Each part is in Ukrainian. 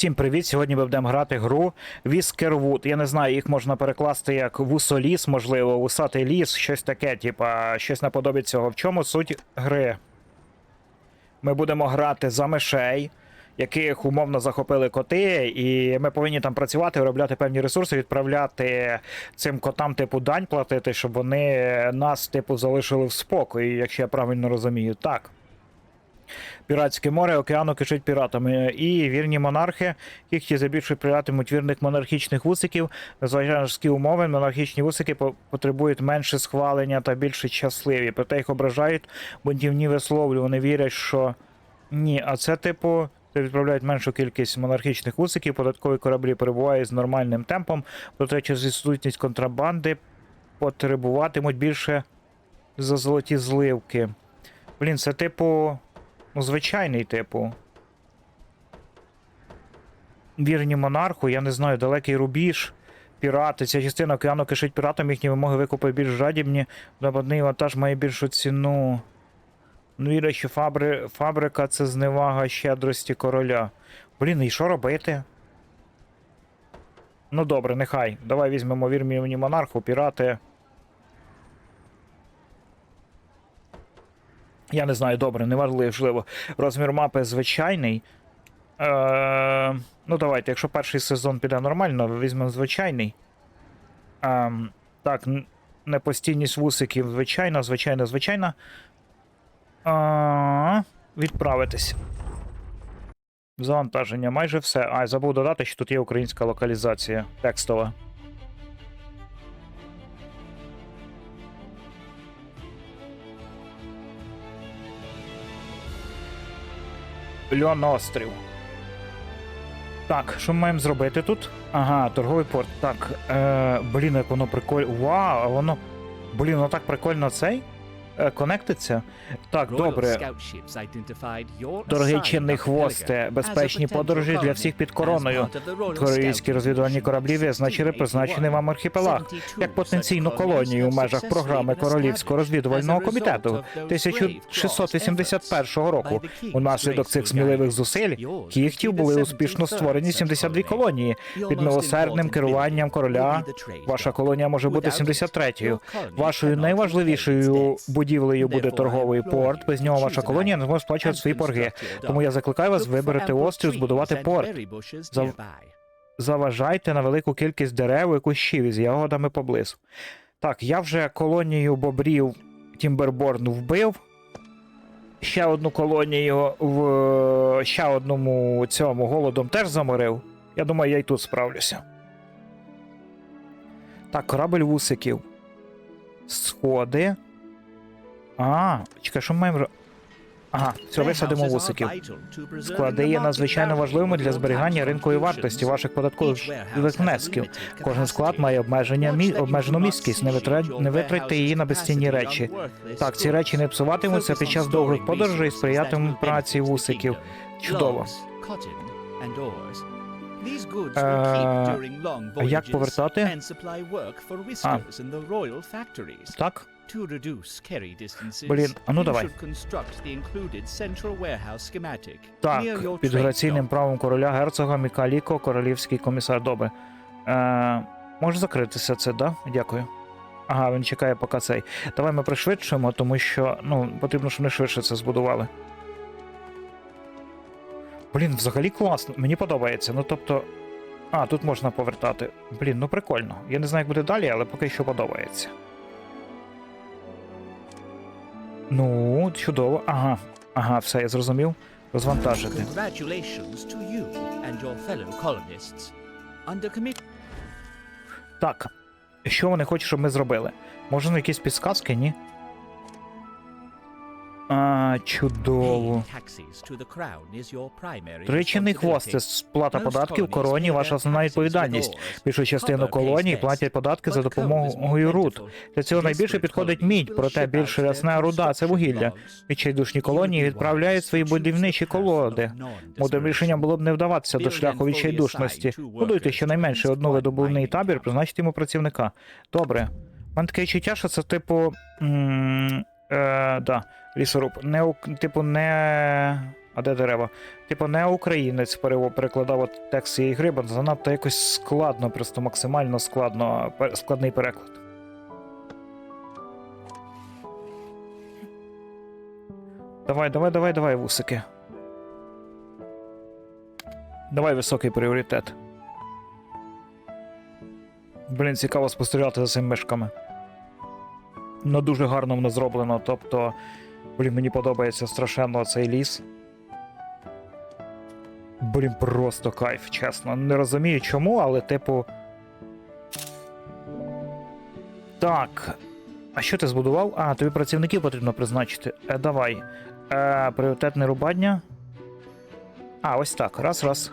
Всім привіт! Сьогодні ми будемо грати гру Віскервуд. Я не знаю, їх можна перекласти як вусоліс, можливо, вусатий ліс, щось таке, типа, щось наподобі цього. В чому суть гри? Ми будемо грати за мишей, яких умовно захопили коти, і ми повинні там працювати, виробляти певні ресурси, відправляти цим котам, типу, дань платити, щоб вони нас, типу, залишили в спокої, якщо я правильно розумію. Так. Піратське море океану кишить піратами. І вірні монархи, які забільше приятимуть вірних монархічних вусиків, незважаючи умови, монархічні вусики по- потребують менше схвалення та більше щасливі. Проте їх ображають бунтівні висловлю. Вони вірять, що ні, а це типу. Це відправляють меншу кількість монархічних вусиків, податкові кораблі перебувають з нормальним темпом, проте через відсутність контрабанди потребуватимуть більше за золоті зливки. Блін, це типу. Ну, звичайний, типу. Вірні монарху, я не знаю, далекий рубіж. Пірати. Ця частина океану кишить піратам, їхні вимоги викупи більш жадібні. Западний вантаж має більшу ціну. Ну, вірю, що фабри... фабрика це зневага щедрості короля. Блін, і що робити? Ну добре, нехай. Давай візьмемо вірні монарху, пірати. Я не знаю, добре, неважливо. Розмір мапи звичайний. Е, ну, давайте, якщо перший сезон піде нормально, візьмемо звичайний. Е, так, непостійність вусиків, звичайно, звичайно, звичайно. Е, відправитись. Завантаження, майже все. А, забув додати, що тут є українська локалізація текстова. Льонострів. Так, що ми маємо зробити тут? Ага, торговий порт. Так, е, блін, як воно прикольно. Вау, воно. Блін, воно так прикольно цей. Е, конектиться. Так, добре. Дорогий чинний хвосте, безпечні подорожі для всіх під короною. Королівські розвідувальні кораблі визначили призначений вам архіпелаг як потенційну колонію у межах програми Королівського розвідувального комітету 1681 року. Унаслідок цих сміливих зусиль кіхтів були успішно створені 72 колонії під милосердним керуванням короля. Ваша колонія може бути 73-ю. Вашою найважливішою будівлею буде торговий порт. Без нього ваша колонія не зможе сплачувати свої борги. Тому я закликаю вас виберете острів, збудувати порт. Зав- Заважайте на велику кількість дерев і кущів із ягодами поблизу. Так, я вже колонію бобрів Тімберборн вбив. Ще одну колонію в ще одному цьому голодом теж заморив. Я думаю, я й тут справлюся. Так, корабель вусиків. Сходи. А, чекай, що ми маємо. Ага, все, висадимо вусиків. Склади є надзвичайно важливими для зберігання ринкової вартості ваших податкових внесків. Кожен склад має обмеження мі... обмежену місткість. Не витра- не витратьте її на безцінні речі. Так, ці речі не псуватимуться під час довгих подорожей і сприятимуть праці вусиків. Чудово. Е, як повертати? А. Так? Блін, а ну давай. Так, під граційним правом короля герцога Мікаліко, королівський комісар. Добре. Е, може закритися це, да? Дякую. Ага, він чекає, поки цей. Давай ми пришвидшимо, тому що ну, потрібно, щоб ми швидше це збудували. Блін, взагалі класно. Мені подобається. Ну тобто. А, тут можна повертати. Блін, ну прикольно. Я не знаю, як буде далі, але поки що подобається. Ну, чудово. Ага. Ага, все, я зрозумів. Розвантажити. Так. Що вони хочуть, щоб ми зробили? Може, на якісь підсказки, ні? А, чудово. Тричинний хвост це сплата податків короні, ваша основна відповідальність. Більшу частину колоній платять податки за допомогою руд. Для цього найбільше підходить мідь, проте більш рясна руда це вугілля. Відчайдушні колонії відправляють свої будівничі колоди. Мудрим рішенням було б не вдаватися до шляху відчайдушності. Будуйте щонайменше одну видобувний табір, призначте йому працівника. Добре. У мене таке відчуття, що це типу. Е, да, лісоруб. Не, типу, не А де дерева? Типу, не українець перекладав текст цієї гри, бо занадто якось складно, просто максимально складно, складний переклад. Давай, давай, давай, давай, вусики. Давай високий пріоритет. Блін, цікаво спостерігати за цими мишками. Ну, дуже гарно воно зроблено. Тобто, блін, мені подобається страшенно цей ліс. Блін, просто кайф, чесно. Не розумію чому, але типу. Так. А що ти збудував? А, тобі працівників потрібно призначити. Е, давай. Е, пріоритетне рубання. А, ось так. Раз, раз.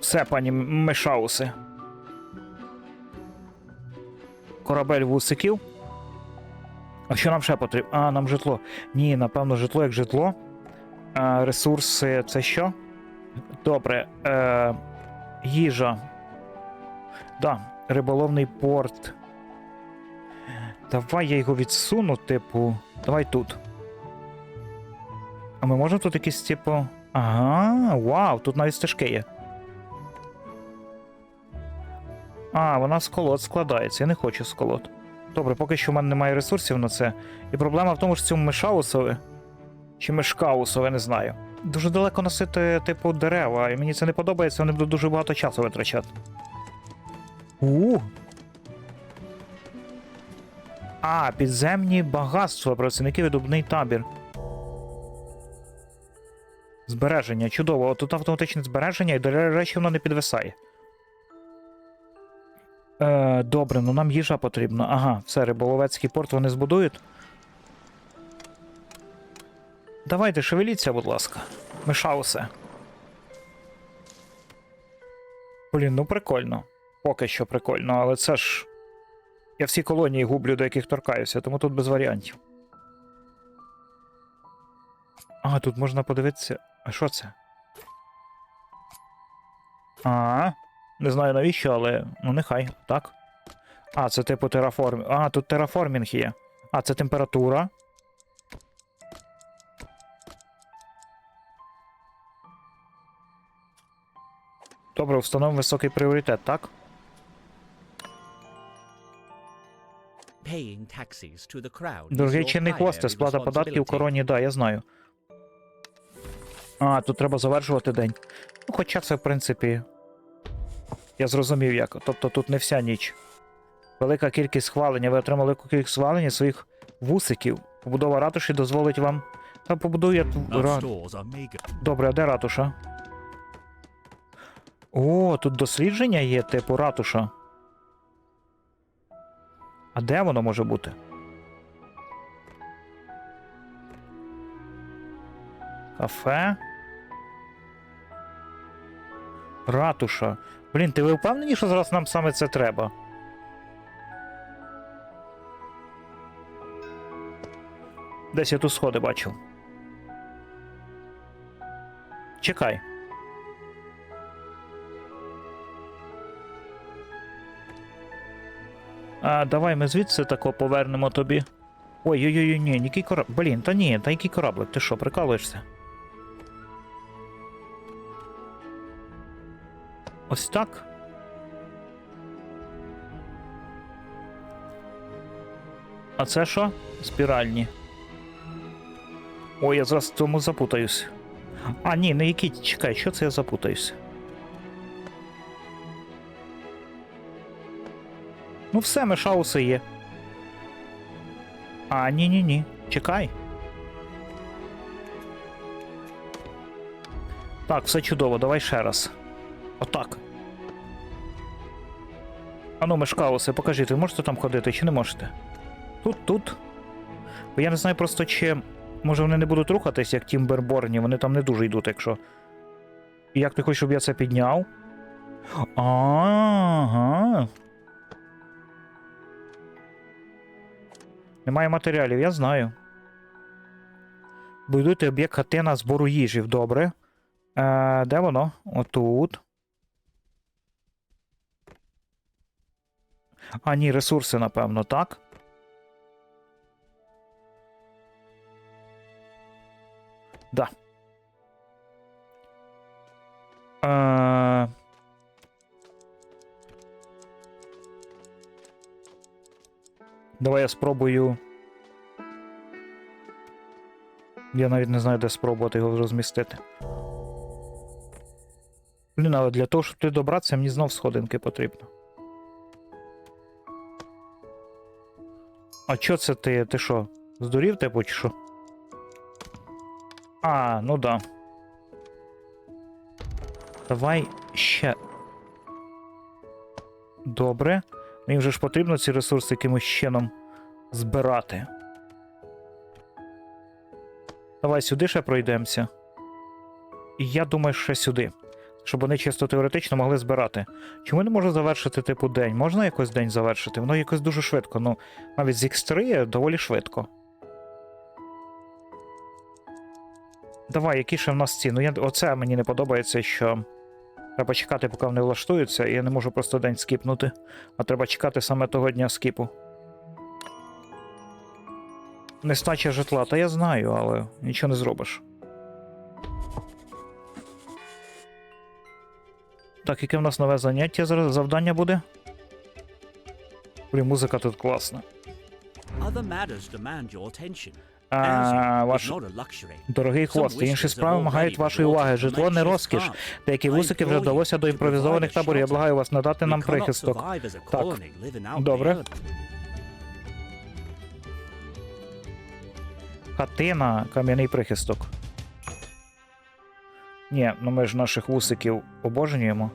Все, пані Мешауси. Корабель вусиків. А що нам ще потрібно? А, нам житло. Ні, напевно, житло як житло. А, ресурси це що? Добре. Е, їжа. Да, риболовний порт. Давай я його відсуну, типу. Давай тут. А ми можемо тут якісь, типу. Ага, вау, тут навіть стежки є. А, вона з колод складається. Я не хочу з колод. Добре, поки що в мене немає ресурсів на це. І проблема в тому, що цьому мешаусові. Чи мешкаусове, не знаю. Дуже далеко носити, типу, дерева, і мені це не подобається, вони будуть дуже багато часу витрачати. У. А, підземні багатства, працівники видобний табір. Збереження, чудово. Тут автоматичне збереження, і до речі, воно не підвисає. Е, добре, ну нам їжа потрібна. Ага, все, риболовецький порт вони збудують. Давайте, шевеліться, будь ласка. Мишаусе. Блін, ну прикольно. Поки що прикольно, але це ж. Я всі колонії гублю, до яких торкаюся, тому тут без варіантів. А, тут можна подивитися. А що це? А, не знаю навіщо, але ну нехай, так. А, це типу тераформ. А, тут тераформінг є. А, це температура. Добре, встановимо високий пріоритет, так? Дорогий чинний primary сплата податків короні, да, я знаю. А, тут треба завершувати день. Ну, хоча це, в принципі. Я зрозумів як. Тобто тут не вся ніч. Велика кількість схвалення. Ви отримали велику кількість схвалення своїх вусиків. Побудова ратуші дозволить вам. Та побудую я. ра-. Добре, а де ратуша? О, тут дослідження є, типу ратуша. А де воно може бути? Кафе. Ратуша. Блін, ти ви впевнені, що зараз нам саме це треба? Десь я тут сходи бачив. Чекай. А, давай ми звідси тако повернемо тобі. Ой-ой-ой, ні, який корабль. Блін, та ні, та який кораблик, ти що, прикалуєшся? Ось так. А це що? Спіральні. Ой, я зараз в тому запутаюсь. А, ні, не які. Чекай, що це я запутаюсь? Ну все, мешауси є. А, ні, ні, ні. Чекай. Так, все чудово, давай ще раз. Отак. Ану, мешкауси, покажіть, ви можете там ходити чи не можете? Тут, тут. Бо я не знаю просто, чи. Може вони не будуть рухатись, як Тімберборні, вони там не дуже йдуть, якщо. Як ти хочеш, щоб я це підняв? Ага. Немає матеріалів, я знаю. Будуйте об'єкт хатина збору їжів, добре. Е, де воно? Отут. А, ні, ресурси, напевно, так? Да. Е... Давай я спробую. Я навіть не знаю, де спробувати його розмістити. Блін, але для того, щоб туди добратися, мені знов сходинки потрібно. А чо це ти? Ти що? Здурів типу, чи що? А, ну да. Давай ще. Добре. Мені вже ж потрібно ці ресурси якимось чином збирати. Давай сюди ще пройдемося. І я думаю, ще сюди. Щоб вони чисто теоретично могли збирати. Чому не можу завершити, типу, день? Можна якось день завершити? Воно якось дуже швидко. Ну, навіть з X3 доволі швидко. Давай, які ще в нас ці? Ну, я... оце мені не подобається, що треба чекати, поки вони влаштуються, і я не можу просто день скіпнути. А треба чекати саме того дня скіпу. Нестача житла, та я знаю, але нічого не зробиш. Так, яке в нас нове заняття зараз? Завдання буде? Блін, музика тут класна. А, ваш дорогий хвост, інші справи вимагають вашої уваги. Житло не розкіш. Деякі вусики вже вдалося до імпровізованих таборів. Я благаю вас надати нам прихисток. Так. Добре. Хатина, кам'яний прихисток. Ні, ну ми ж наших вусиків обожнюємо.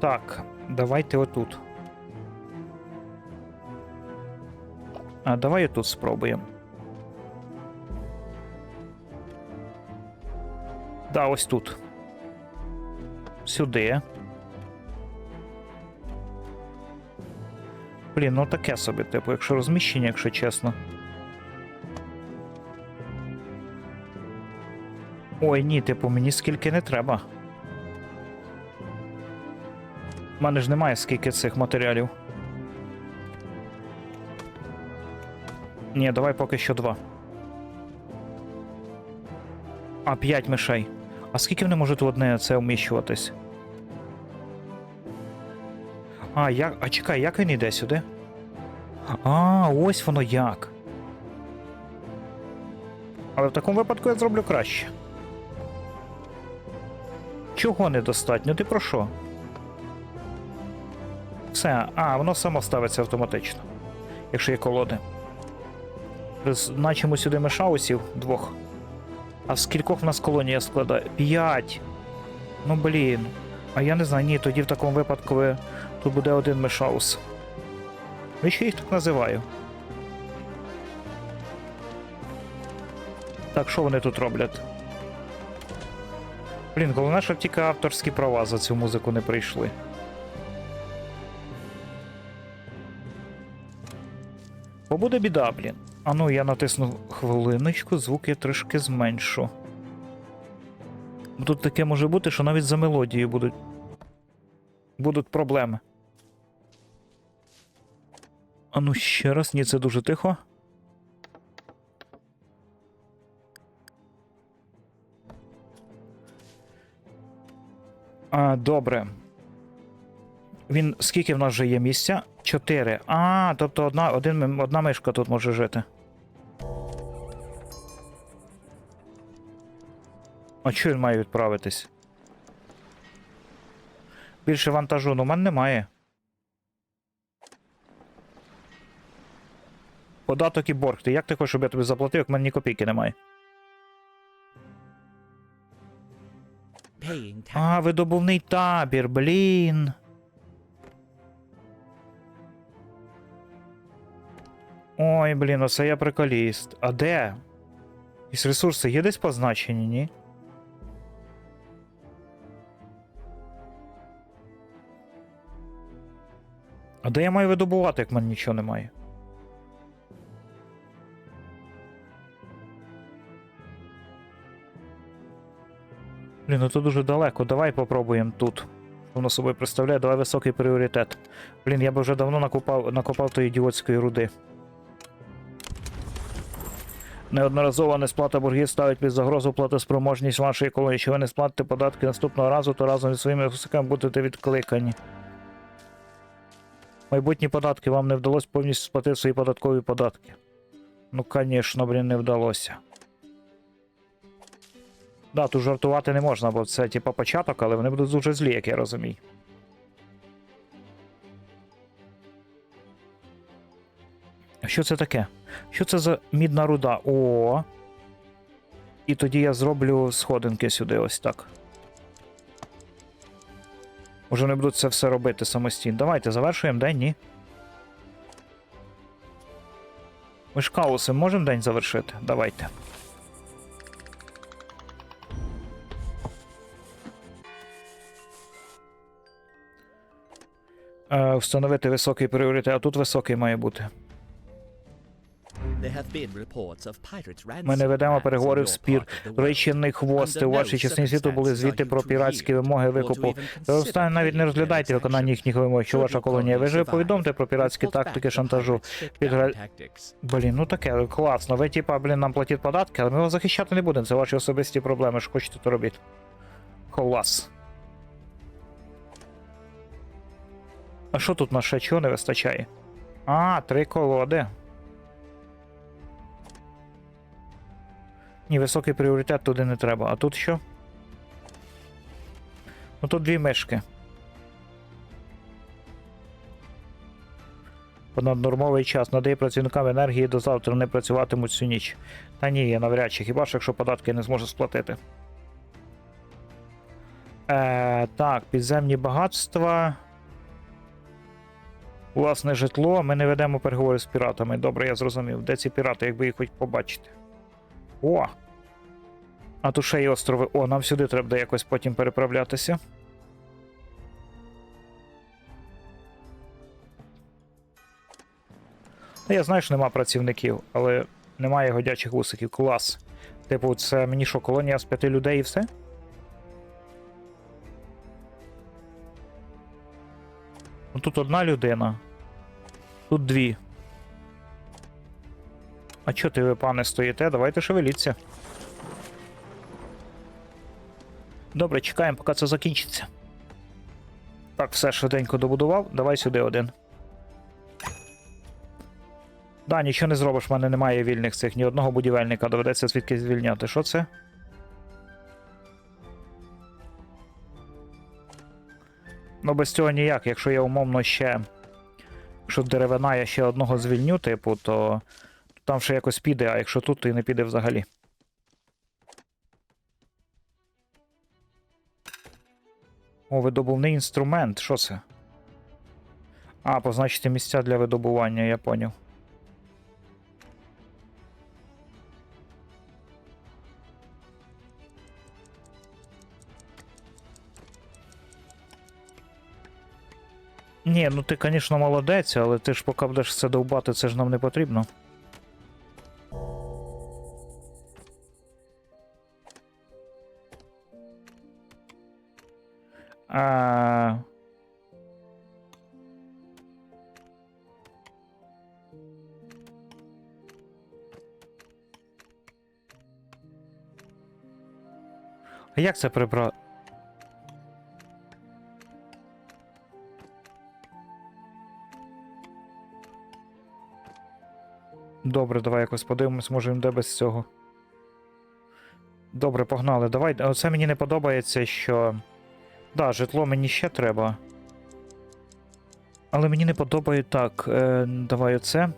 Так, давайте отут. А давай отут спробуємо. Да, ось тут. Сюди. Блін, ну таке собі, типу, якщо розміщення, якщо чесно. Ой, ні, типу, мені скільки не треба. У мене ж немає скільки цих матеріалів. Ні, давай поки що два. А, п'ять мишей. А скільки вони можуть в одне це вміщуватись? А, як. А чекай, як він йде сюди? А, ось воно як. Але в такому випадку я зроблю краще. Чого недостатньо? Ти про що? Все, а, воно само ставиться автоматично. Якщо є колоди. Призначимо сюди мешаусів двох. А з кількох в нас колонія складає? П'ять. Ну блін. А я не знаю, ні, тоді в такому випадку ви... тут буде один мешаус. Ви що їх так називаю? Так, що вони тут роблять? Блін, головне, щоб тільки авторські права за цю музику не прийшли. Бо буде біда, блін. А ну, я натисну хвилиночку, звук я трішки зменшу. Тут таке може бути, що навіть за мелодією будуть. Будуть проблеми. А ну ще раз, ні, це дуже тихо. А, добре. Він скільки в нас вже є місця? Чотири. А, тобто одна, один, одна мишка тут може жити. А чого він має відправитись? Більше вантажу, ну в мене немає. Податок і борг. Ти як ти хочеш, щоб я тобі заплатив, як в мене ні копійки немає? А, видобувний табір, блін. Ой, блін, оце я приколіст. А де? Якісь ресурси є десь позначені, ні? А де я маю видобувати, як в мене нічого немає? Блін, ну то дуже далеко. Давай попробуємо тут. Воно собою представляє, давай високий пріоритет. Блін, я би вже давно накопав, накопав тої ідіотської руди. Неодноразова несплата боргів ставить під загрозу платоспроможність вашої колонії. Якщо ви не сплатите податки наступного разу, то разом зі своїми гусаками будете відкликані. Майбутні податки вам не вдалося повністю сплатити свої податкові податки. Ну, звісно, блін, не вдалося. Да, тут жартувати не можна, бо це типа початок, але вони будуть дуже злі, як я розумію. Що це таке? Що це за мідна руда? О. І тоді я зроблю сходинки сюди, ось так. Уже не будуть це все робити самостійно. Давайте завершуємо день, ні. Ми ж каусом можемо день завершити? Давайте. Встановити високий пріоритет, а тут високий має бути. Ми не ведемо переговорів з пір. Речинний хвости у вашій частині світу були звіти про піратські вимоги викупу. Ви останнє навіть не розглядайте виконання їхніх вимог, що ваша колонія colony виживе, повідомте про піратські тактики шантажу. Підгра... Блін, ну таке, класно. Ви, типа, блін, нам платіть податки, але ми вас захищати не будемо. Це ваші особисті проблеми. Що хочете, то робіть. Клас. А що тут на ще чого не вистачає? А, три колоди. Ні, високий пріоритет туди не треба. А тут що? Ну тут дві мишки. Понаднормовий час надає працівникам енергії до завтра не працюватимуть всю ніч. Та ні, я навряд чи, хіба ж якщо податки не зможу сплатити. Е, так, підземні багатства. Власне житло. Ми не ведемо переговори з піратами. Добре, я зрозумів. Де ці пірати, якби їх хоч побачити. О! А тут ще й острови. О, нам сюди треба якось потім переправлятися. Ну, я знаю, що нема працівників, але немає годячих вусиків. Клас. Типу, це мені що, колонія з п'яти людей і все? Ну тут одна людина. Тут дві. А чого ти ви, пане, стоїте? Давайте шевеліться. Добре, чекаємо, поки це закінчиться. Так, все швиденько добудував. Давай сюди один. Да, нічого не зробиш, в мене немає вільних цих ні одного будівельника, доведеться звідки звільняти. Що це? Ну, без цього ніяк. Якщо я умовно ще. Якщо деревина я ще одного звільню, типу, то там ще якось піде, а якщо тут, то і не піде взагалі. О, видобувний інструмент. Що це? А, позначити місця для видобування, я поняв. Ні, ну ти, звісно, молодець, але ти ж поки будеш це довбати, це ж нам не потрібно. А... А як це прибрати? Добре, давай якось подивимось, може де без цього. Добре, погнали. Давай. Оце мені не подобається, що. Да, житло мені ще треба. Але мені не подобає так. Е, давай оце.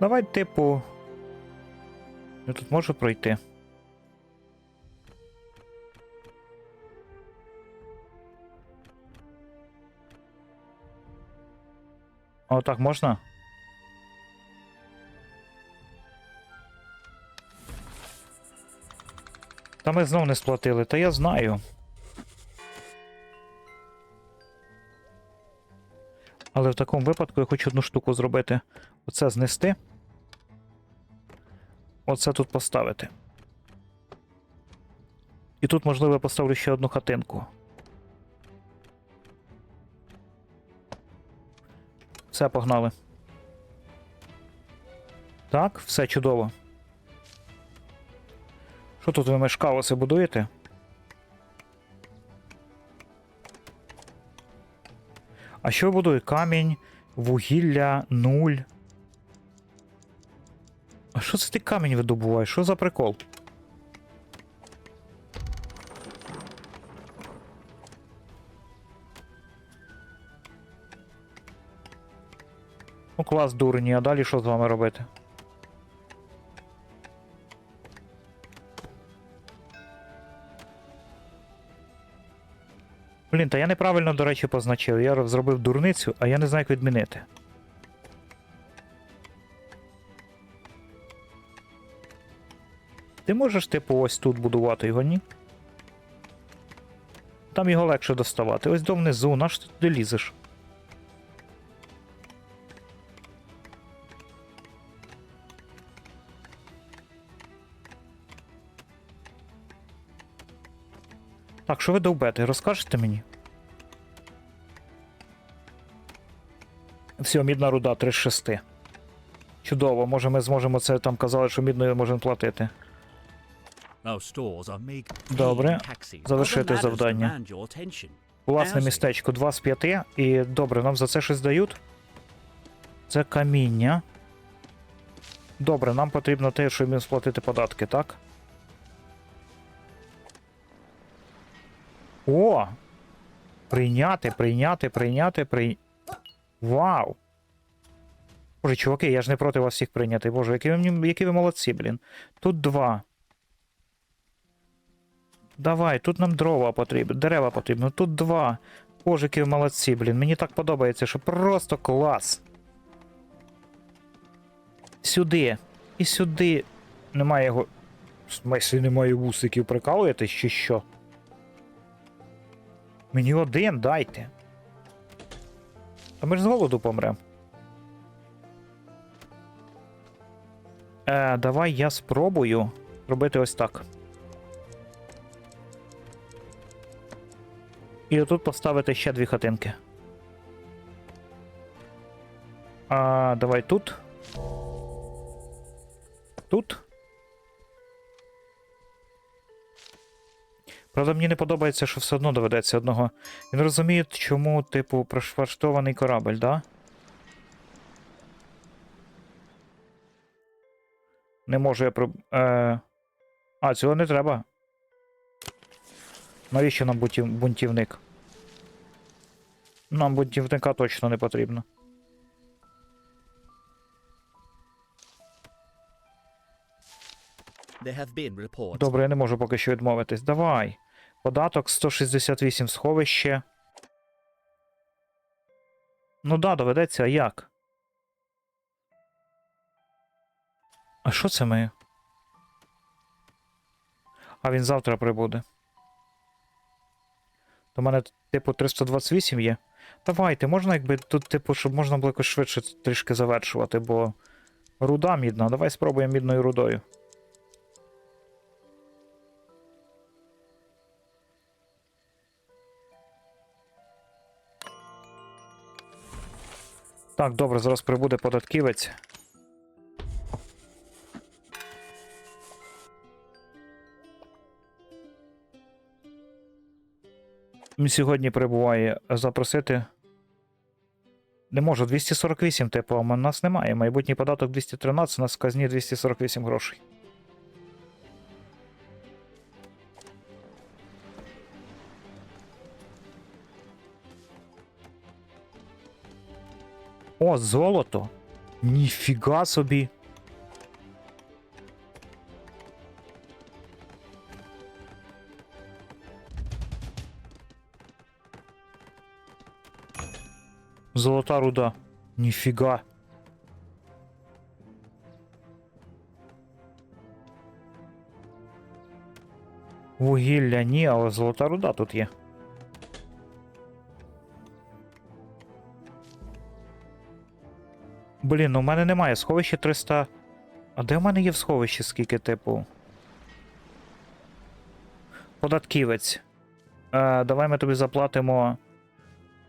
Давай, типу. Я тут можу пройти. А отак можна? Та ми знов не сплатили, та я знаю. Але в такому випадку я хочу одну штуку зробити. Оце знести. оце тут поставити. І тут, можливо, я поставлю ще одну хатинку. Все, погнали. Так, все чудово. Що тут ви мешкалоси будуєте? А що будує? Камінь, вугілля, нуль. А що це ти камінь видобуваєш? Що за прикол? Клас дурні, а далі що з вами робити? Блін, та я неправильно, до речі, позначив. Я зробив дурницю, а я не знаю, як відмінити. Ти можеш, типу, ось тут будувати його, ні? Там його легше доставати. Ось до внизу, наш ти туди лізеш. Що ви довбете? Розкажете мені? Все, мідна руда 3 з 6. Чудово, може ми зможемо це там казали, що мідною можемо платити. Добре. Завершити завдання. Власне містечко 2 з 5. І добре, нам за це щось дають. Це каміння. Добре, нам потрібно те, щоб їм сплатити податки, так? О! Прийняти, прийняти, прийняти, прий... Вау! Боже, чуваки, я ж не проти вас всіх прийняти. Боже, які ви, які ви молодці, блін. Тут два. Давай, тут нам дрова потрібно, дерева потрібно, тут два. Боже, які ви молодці, блін. Мені так подобається, що просто клас. Сюди. І сюди. Немає його. В смислі немає вусиків, прикалуєтесь чи що? Мені один дайте. А ми ж з голоду помремо. Е, давай я спробую робити ось так. І отут поставити ще дві хатинки. А, давай тут. Тут. Правда, мені не подобається, що все одно доведеться одного. Він розуміє, чому, типу, прошвартований корабль, да? Не можу я про. Е... А, цього не треба. Навіщо нам бунтів... бунтівник? Нам бунтівника точно не потрібно. Добре, я не можу поки що відмовитись. Давай. Податок 168 сховище. Ну да, доведеться, а як? А що це ми? А він завтра прибуде. До мене, типу, 328 є. Давайте, можна, якби тут, типу, щоб можна було якось швидше трішки завершувати, бо руда мідна. Давай спробуємо мідною рудою. Так, добре, зараз прибуде податківець. Сьогодні прибуває запросити. Не можу, 248, типу, а у нас немає. Майбутній податок 213, у нас в казні 248 грошей. О, золото. Ніфіга собі. Золота руда. Ніфіга. Вугілля ні, але золота руда тут є. Блін, ну в мене немає сховище 300. А де в мене є в сховищі скільки, типу? Податківець. Е, давай ми тобі заплатимо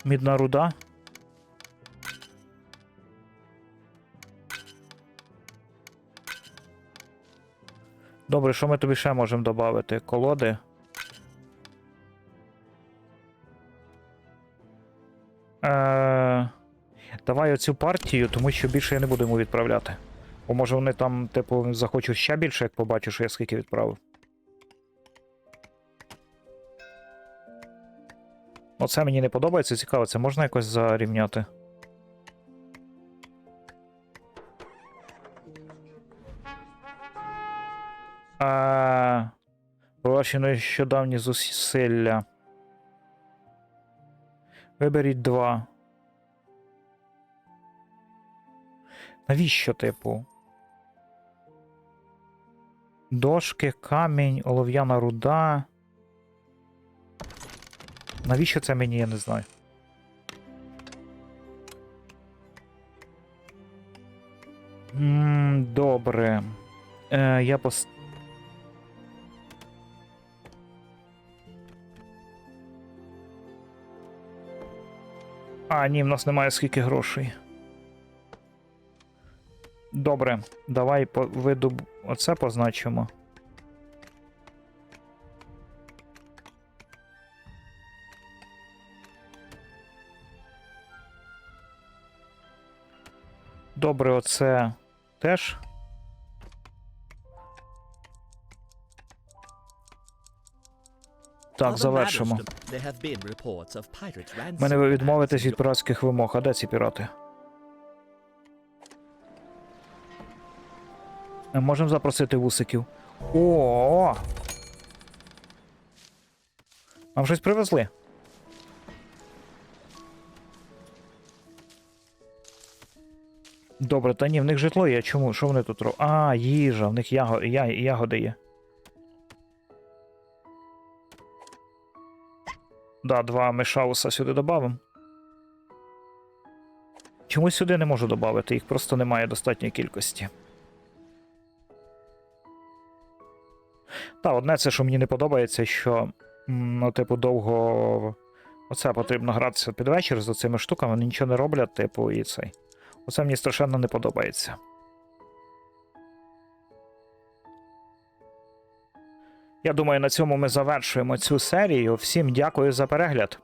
мідна руда. Добре, що ми тобі ще можемо додати? Колоди. Е, давай оцю партію, тому що більше я не буду йому відправляти. Бо може вони там, типу, захочуть ще більше, як побачу, що я скільки відправив. Оце мені не подобається, цікаво, це можна якось зарівняти? А... Ваші нещодавні зусилля. Виберіть два. Навіщо, типу? Дошки, камінь, олов'яна руда. Навіщо це мені, я не знаю. М, Добре. Е, я пос... А, ні, в нас немає скільки грошей. Добре, давай по виду оце позначимо. Добре, оце теж. Так, завершимо. Мене ви відмовитесь від піратських вимог. А де ці пірати? Можемо запросити вусиків. О! Нам щось привезли. Добре, та ні, в них житло є. Чому? Що вони тут роблять? А, їжа, в них яго... я... ягоди є. Да, два мешауса сюди додавим. Чомусь сюди не можу додати, їх просто немає достатньої кількості. Та, одне це, що мені не подобається, що ну, типу, довго. Оце потрібно гратися під вечір з цими штуками, вони нічого не роблять, типу, і цей. Оце мені страшенно не подобається. Я думаю, на цьому ми завершуємо цю серію. Всім дякую за перегляд.